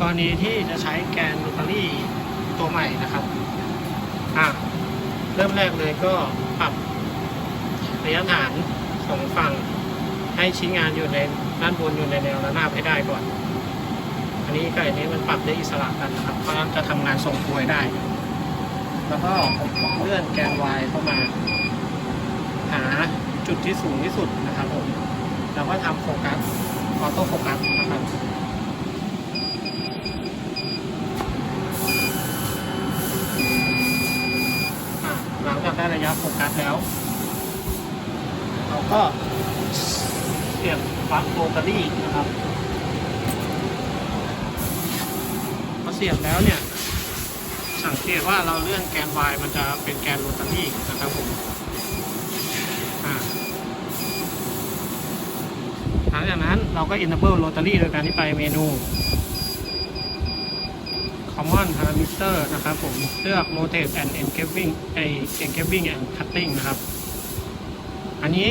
กรณีที่จะใช้แกนโรตารี่ตัวใหม่นะครับอะเริ่มแรกเลยก็ปรับระยะฐานสองฝั่งให้ชิ้นงานอยู่ในด้านบนอยู่ในแนวระนาบให้ได้ก่อน อันนี้กับอันนี้มันปรับได้อิสระกันนะครับ เพราะนั้นจะทำงานทรงกลวยได้ แล้วก็เลื่อนแกน Y เข้ามา หาจุดที่สูงที่สุดนะครับผม แล้วก็ทำโฟกัสออโต้โฟกัสนะครับ อะหลังจาก ได้ระยะโฟกัสแล้ว เราก็เสียบปลั๊กโรตารี่นะครับพอเสียบแล้วเนี่ย สังเกตว่าเราเลื่อนแกน Y มันจะเป็นแกนโรตารี่นะครับผมหลังจากนั้นเราก็ enable rotary โดยการที่ไปเมนู common parameter นะครับผมเลือก rotate and engraving ไอ engraving and cutting นะครับ อันนี้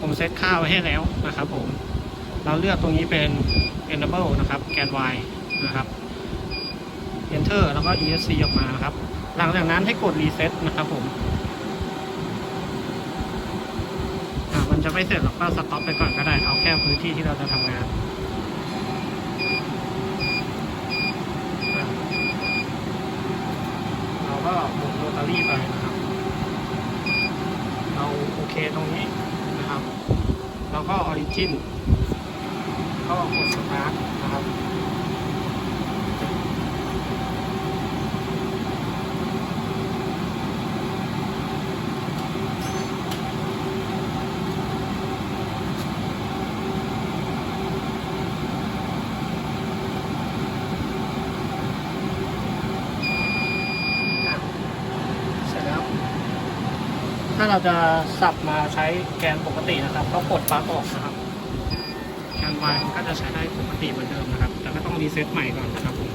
ผมเซตค่าไว้ให้แล้วนะครับผม เราเลือกตรงนี้เป็น enable นะครับ แกน y นะครับ enter แล้วก็ esc ออกมานะครับ หลังจากนั้นให้กด reset นะครับผมมันจะไม่เสร็จเราก็สต็อปไปก่อนก็ได้ เอาแค่พื้นที่ที่เราจะทำงานอ่าเราก็หมุนโรตารี่ไปนะครับ เราโอเคตรงนี้นะครับ แล้วก็ออริจินก็กดสตาร์ทนะครับ อะเสร็จแล้ว ถ้าเราจะสับมาใช้แกนปกตินะครับก็กดปลั๊กออกนะครับแกน Y มันก็จะใช้ได้ปกติเหมือนเดิมนะครับ แต่ก็ต้องรีเซ็ตใหม่ก่อนนะครับผม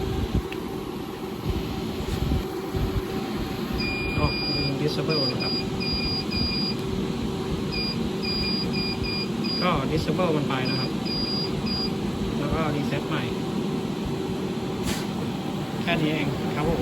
ก็เป็น disable นะครับ ก็ disable มันไปนะครับ แล้วก็รีเซ็ตใหม่ แค่นี้เองครับผม